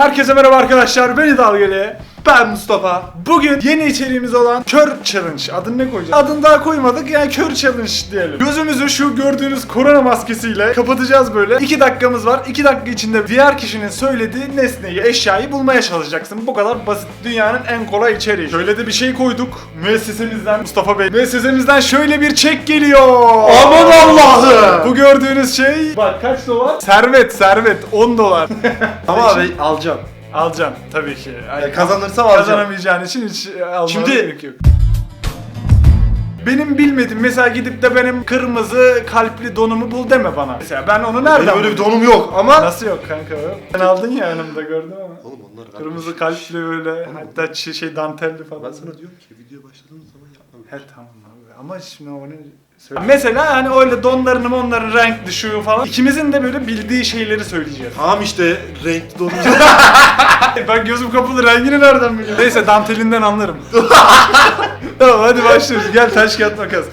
Herkese merhaba arkadaşlar. Ben İdal Gele. Ben Mustafa. Bugün yeni içeriğimiz olan Kör Challenge. Adını ne koyacağız? Adını daha koymadık yani Kör Challenge diyelim. Gözümüzü şu gördüğünüz korona maskesiyle kapatacağız böyle. 2 dakikamız var. 2 dakika içinde diğer kişinin söylediği nesneyi, eşyayı bulmaya çalışacaksın. Bu kadar basit. Dünyanın en kolay içeriği. Şöyle de bir şey koyduk. Müessesemizden Mustafa Bey. Müessesemizden şöyle bir çek geliyor. Aman Allah'ım. Bu gördüğünüz şey bak kaç dolar? Servet, servet 10 dolar. Ama abi alacağım. Alacaksın tabii ki. Yani Yani kazanırsam alacağım. Kazanamayacağın için hiç almana Şimdi- gerek yok. Benim bilmedim mesela gidip de benim kırmızı kalpli donumu bul deme bana. Mesela ben onu nereden Benim öyle bir bulayım? donum yok ama... Nasıl yok kanka? Sen aldın ya yanımda gördüm ama. Oğlum onlar Kırmızı kalpli böyle hatta şey, şey dantelli falan. Ben sana diyorum ki video başladığımız zaman yapma. He tamam abi ama şimdi onu söyle. Mesela hani öyle donlarını onların renkli şu falan. İkimizin de böyle bildiği şeyleri söyleyeceğiz. Tamam işte renkli donum. Ben gözüm kapalı rengini nereden biliyorum? Neyse dantelinden anlarım. tamam hadi başlıyoruz. Gel taş kağıt makas.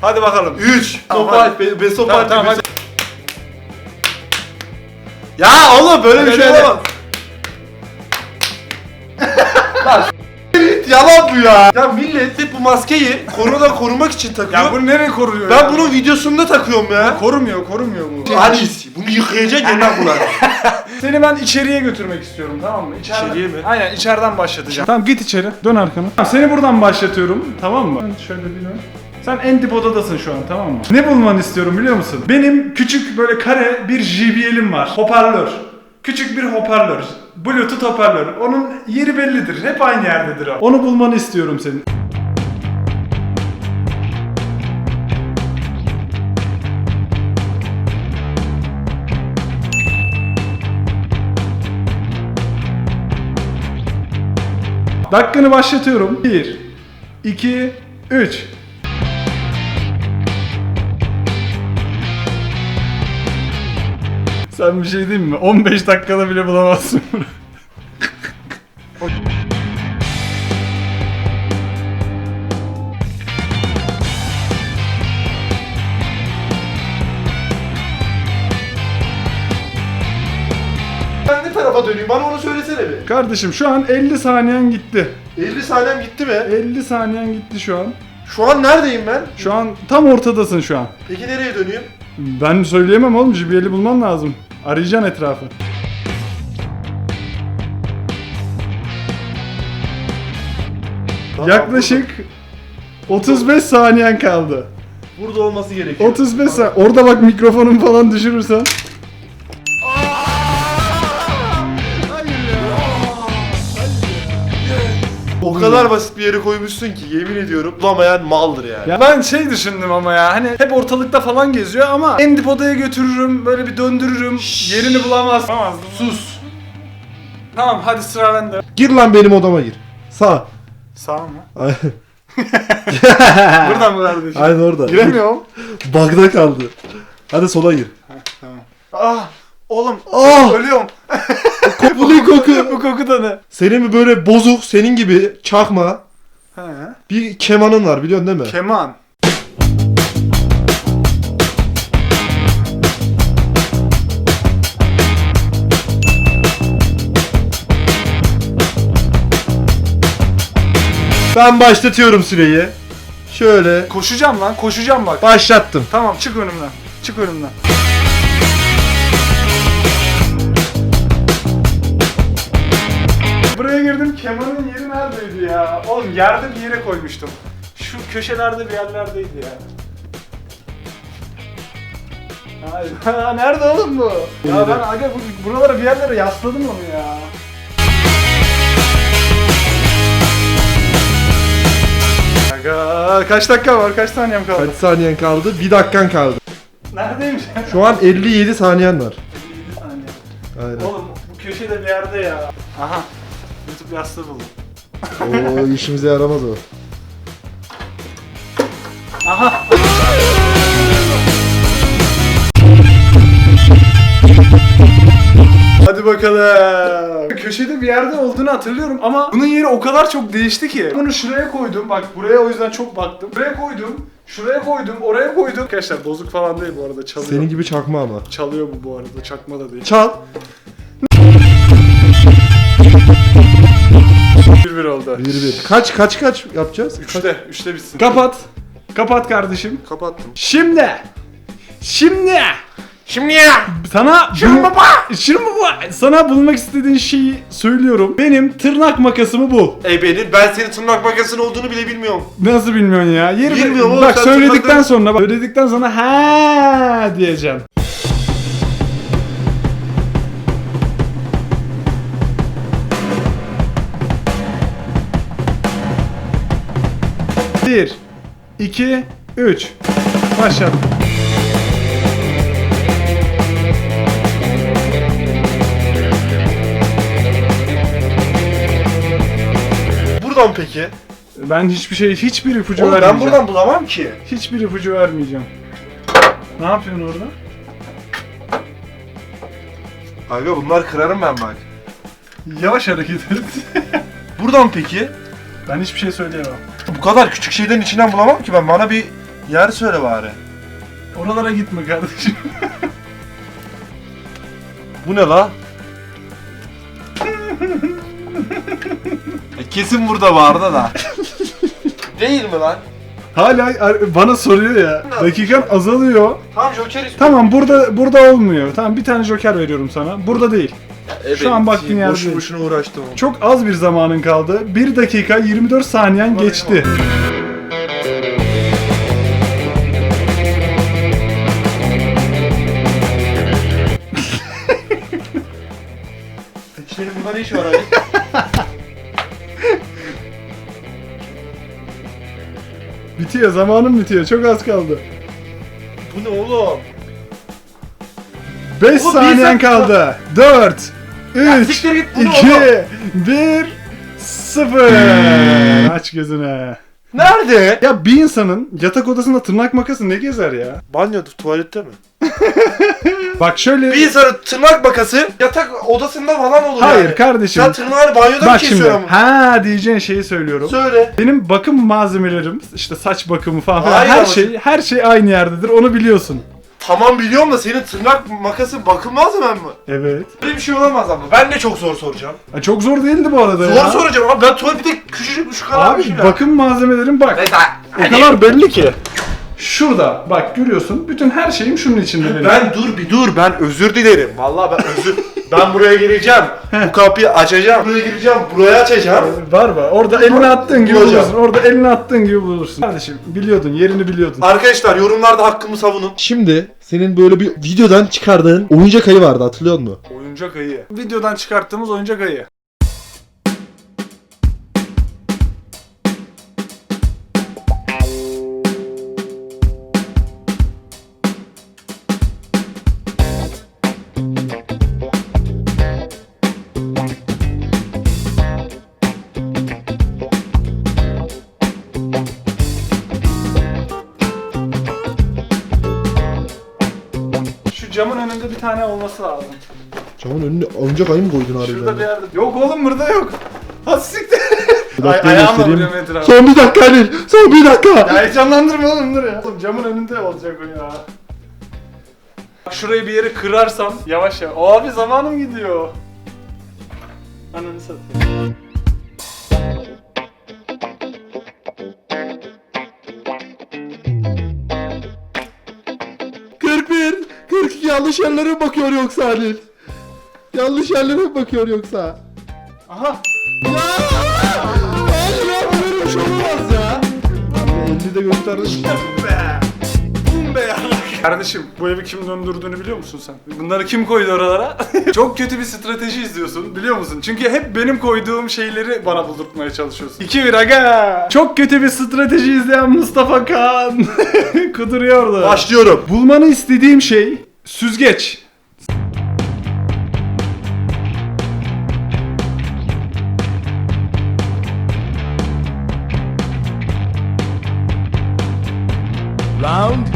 Hadi bakalım. 3. Tamam, Sopa be, be sopa Tamam, tamam, hadi. Ya oğlum böyle bir şey olamaz. Yalan bu ya. Ya millet hep bu maskeyi korona korumak için takıyor. Ya bunu nereye koruyor ben ya? bunun videosunda takıyorum ya. korumuyor, korumuyor bu. Hadi bunu yıkayacak yeniden kullan. Seni ben içeriye götürmek istiyorum tamam mı? İçeriden, İçeriye mi? Aynen içeriden başlatacağım. Tamam git içeri. Dön arkana. Tamam, seni buradan başlatıyorum tamam mı? Ben şöyle bir dön. Sen en dip odadasın şu an tamam mı? Ne bulmanı istiyorum biliyor musun? Benim küçük böyle kare bir JBL'im var. Hoparlör. Küçük bir hoparlör. Bluetooth hoparlör. Onun yeri bellidir. Hep aynı yerdedir o. Onu bulmanı istiyorum senin. Dakikanı başlatıyorum. 1, 2, 3. Sen bir şey diyeyim mi? 15 dakikada bile bulamazsın bunu. ben ne tarafa döneyim bana onu söylesene bir. Kardeşim şu an 50 saniyen gitti. 50 saniyem gitti mi? 50 saniyen gitti şu an. Şu an neredeyim ben? Şu an tam ortadasın şu an. Peki nereye döneyim? Ben söyleyemem oğlum. JBL'i bulman lazım. Arayacaksın etrafı. Tamam, Yaklaşık 35 saniyen kaldı. Burada, burada olması gerekiyor. 35 saniye. Orada bak mikrofonun falan düşürürsen. Kadar basit bir yere koymuşsun ki yemin ediyorum bulamayan maldır yani. Ya ben şey düşündüm ama ya hani hep ortalıkta falan geziyor ama en dip odaya götürürüm böyle bir döndürürüm yerini bulamaz. Bulamaz. Sus. Tamam hadi sıra bende. Gir lan benim odama gir. Sağ. Sağ mı? Buradan mı kardeşim? Aynen orada. Giremiyorum. Bagda kaldı. Hadi sola gir. tamam. Ah oğlum Ah! ölüyorum. Bu ne koku? Bu koku da ne? Senin mi böyle bozuk, senin gibi çakma He. bir kemanın var biliyorsun değil mi? Keman. ben başlatıyorum süreyi. Şöyle Koşacağım lan koşacağım bak. başlattım. Tamam çık önümden. Çık önümden. Kemanın yeri neredeydi ya? Oğlum yerde bir yere koymuştum. Şu köşelerde bir yerlerdeydi ya. Hayır. Ha, Nerede oğlum bu? Ya ben aga bu- buralara bir yerlere yasladım onu ya. Aga kaç dakika var? Kaç saniyem kaldı? Kaç saniyen kaldı? Bir dakikan kaldı. Neredeymiş? Şu an 57 saniyen var. 57 saniye. Aynen. Oğlum bu köşede bir yerde ya. Aha. Yastığı buldum. Oo işimize yaramaz o. Aha. Hadi bakalım. Köşede bir yerde olduğunu hatırlıyorum ama bunun yeri o kadar çok değişti ki. Bunu şuraya koydum. Bak buraya o yüzden çok baktım. Buraya koydum. Şuraya koydum, oraya koydum. Arkadaşlar bozuk falan değil bu arada çalıyor. Senin gibi çakma ama. Çalıyor bu bu arada, çakma da değil. Çal. 1 1 oldu. 1-1. Kaç kaç kaç yapacağız? Üçte, üçte bitsin. Kapat. Kapat kardeşim. Kapattım. Şimdi. Şimdi. Şimdi ya. Sana Şirin baba. Şirin baba. Sana bulmak istediğin şeyi söylüyorum. Benim tırnak makasımı bul. Ey benim ben senin tırnak makasının olduğunu bile bilmiyorum. Nasıl bilmiyorsun ya? Yeri Bilmiyorum Bak söyledikten tırnakları- sonra bak söyledikten sonra ha diyeceksin. 1, 2, 3. Başladım. Buradan peki? Ben hiçbir şey, hiçbir ipucu Oğlum ben buradan bulamam ki. Hiçbir ipucu vermeyeceğim. Ne yapıyorsun orada? Abi bunlar kırarım ben bak. Yavaş hareket et. Buradan peki? Ben hiçbir şey söyleyemem. Bu kadar küçük şeylerin içinden bulamam ki ben. Bana bir yer söyle bari. Oralara gitme kardeşim. Bu ne la? e kesin burada vardı da. Değil mi lan? Hala ar- bana soruyor ya. Dakikan azalıyor. Tamam Joker ismi. Tamam burada burada olmuyor. Tamam bir tane joker veriyorum sana. Burada değil. Şu an baktığın yer Boşu boşuna uğraştım. Çok az bir zamanın kaldı. 1 dakika 24 saniyen geçti. Senin burada ne işi var abi? Bitiyor zamanın bitiyor. Çok az kaldı. Bu ne oğlum? 5 Oğlum, bir saniyen dakika. kaldı. 4 Ya 3 siktir git, bu ne 2 oğlum? 1 0 Aç gözüne. Nerede? Ya bir insanın yatak odasında tırnak makası ne gezer ya? Banyoda, tuvalette mi? Bak şöyle Bir insanın tırnak makası yatak odasında falan olur Hayır yani. kardeşim. Sen tırnağını banyoda mı Bak şimdi. kesiyorsun? Ha diyeceğin şeyi söylüyorum. Söyle. Benim bakım malzemelerim, işte saç bakımı falan Hayır her ama- şey her şey aynı yerdedir. Onu biliyorsun. Tamam biliyorum da senin tırnak makası bakılmaz mı? Evet. Böyle bir şey olamaz ama. Ben de çok zor soracağım. Ha, çok zor değildi bu arada Zor ya. soracağım ama ben tuvalet bir de küçücük şu kadar bir Abi şey ya. bakım malzemelerim bak. Mesela O kadar belli ki. Şurada bak görüyorsun. Bütün her şeyim şunun içinde benim. Ben dur bir dur ben özür dilerim. Vallahi ben özür ben buraya gireceğim. bu kapıyı açacağım. Buraya gireceğim. Buraya açacağım. Var var. Orada elini attığın gibi Bulacağım. bulursun. Orada elini attığın gibi bulursun. Kardeşim biliyordun, yerini biliyordun. Arkadaşlar yorumlarda hakkımı savunun. Şimdi senin böyle bir videodan çıkardığın oyuncak ayı vardı hatırlıyor musun? Oyuncak ayı. Videodan çıkarttığımız oyuncak ayı. Tane olması lazım. Camın önüne oyuncak ayı mı koydun harbiden? Şurada bir yerde. Yok oğlum burada yok. Ha siktir. Bir Ay, dakika ayağımla göstereyim. vuruyorum etrafa. Son bir dakika Halil. Son bir dakika. Ya heyecanlandırma oğlum dur ya. Oğlum camın önünde olacak o ya. Bak Şurayı bir yere kırarsam yavaş yavaş. Abi zamanım gidiyor. Ananı satayım. Kırk bir. 42 yanlış yerlere mi bakıyor yoksa Halil? Yanlış yerlere mi bakıyor yoksa? Aha. Ya! Hayır ya böyle bir şey olamaz ya. 50 de gösterdim. be. Bum be ya. Kardeşim bu evi kim döndürdüğünü biliyor musun sen? Bunları kim koydu oralara? Çok kötü bir strateji izliyorsun biliyor musun? Çünkü hep benim koyduğum şeyleri bana buldurtmaya çalışıyorsun. 2-1 aga. Çok kötü bir strateji izleyen Mustafa Kan. Kuduruyordu. Başlıyorum. Bulmanı istediğim şey süzgeç. Round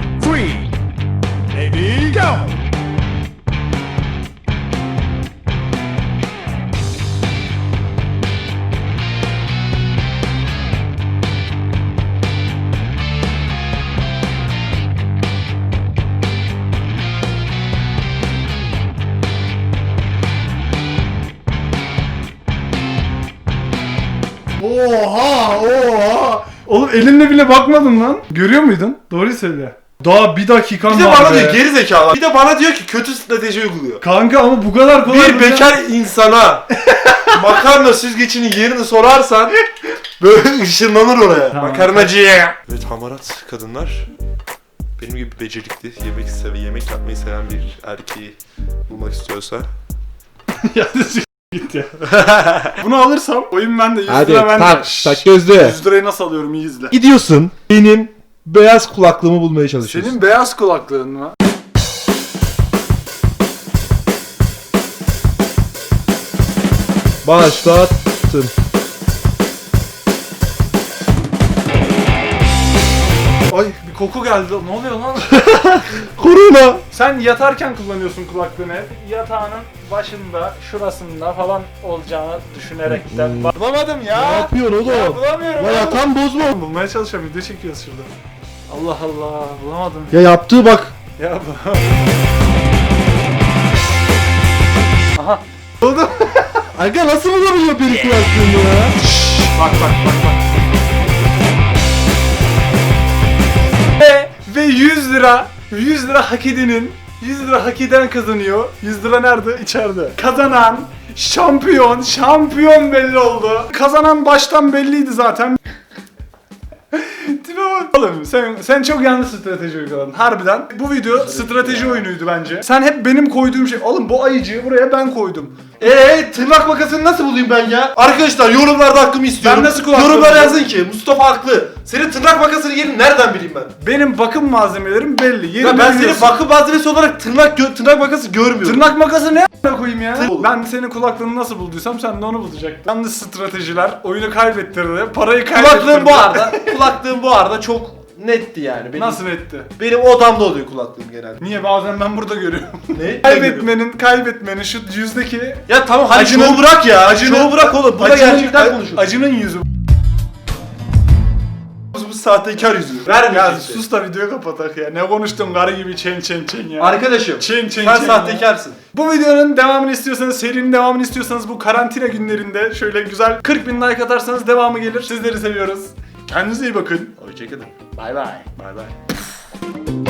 Oha oha. Oğlum elinle bile bakmadın lan. Görüyor muydun? Doğruyu söyle. Daha bir dakikan Bir de var bana be. diyor geri zekalı. Bir de bana diyor ki kötü strateji uyguluyor. Kanka ama bu kadar kolay Bir mı ya? bekar insana makarna süzgecinin yerini sorarsan böyle ışınlanır oraya. Tamam. Makarnacıya. Evet hamarat kadınlar benim gibi becerikli, yemek seven, yemek yapmayı seven bir erkeği bulmak istiyorsa ya s- git ya. Bunu alırsam oyun bende 100 Hadi lira bende. tak tak gözlü. 100 lirayı nasıl alıyorum iyi izle. Gidiyorsun. Benim beyaz kulaklığımı bulmaya çalışıyorsun. Senin beyaz kulaklığın mı? Başlattım. Ay koku geldi. Ne oluyor lan? Korona. Sen yatarken kullanıyorsun kulaklığını hep. Yatağının başında, şurasında falan olacağını düşünerekten. Bulamadım ya. Ne yapıyorsun oğlum? Ya bulamıyorum. Ya yatan bozma. Bulmaya çalışıyorum. Video çekiyoruz şurada. Allah Allah. Bulamadım. Ya yaptığı bak. Ya. Aha. Buldum. Aga nasıl bulabiliyor biri kulaklığını ya? bak bak bak bak. Lira. 100 lira hak edenin 100 lira hak eden kazanıyor. 100 lira nerede? İçeride. Kazanan şampiyon, şampiyon belli oldu. Kazanan baştan belliydi zaten. Tipe bak. Oğlum sen, sen çok yanlış strateji uyguladın. Harbiden. Bu video strateji oyunuydu bence. Sen hep benim koyduğum şey. Oğlum bu ayıcığı buraya ben koydum. Eee tırnak makasını nasıl bulayım ben ya? Arkadaşlar yorumlarda hakkımı istiyorum. Ben nasıl kulaklığı Yorumlara bulayım? yazın ki Mustafa haklı. Senin tırnak makasının yerini nereden bileyim ben? Benim bakım malzemelerim belli. Yerini Ya ben biliyorsun. bakım malzemesi olarak tırnak gö- tırnak makası görmüyorum. Tırnak makası ne a**ına koyayım ya? Tır- Ben senin kulaklığını nasıl bulduysam sen de onu bulacaktın. Yanlış stratejiler oyunu kaybettirdi. Parayı kaybettirdi. Kulaklığım bu arada, kulaklığım bu arada çok netti yani. Benim, Nasıl etti? Benim odamda oluyor kulaklığım genelde. Niye bazen ben burada görüyorum. Ne? kaybetmenin, kaybetmenin şu yüzdeki Ya tamam hadi Acının- şovu bırak ya. acının- şovu bırak oğlum. Burada acının, gerçekten konuşuyoruz. acının yüzü. Sahtekar yüzü. Verme Ya sus da videoyu kapatak ya. Ne konuştun karı gibi çen çen çen ya. Arkadaşım Çen çen sen çen sahtekarsın. Bu videonun devamını istiyorsanız, serinin devamını istiyorsanız bu karantina günlerinde şöyle güzel 40 bin like atarsanız devamı gelir. Sizleri seviyoruz. Kendinize iyi bakın. Hoşçakalın. Bay bay. Bay bay.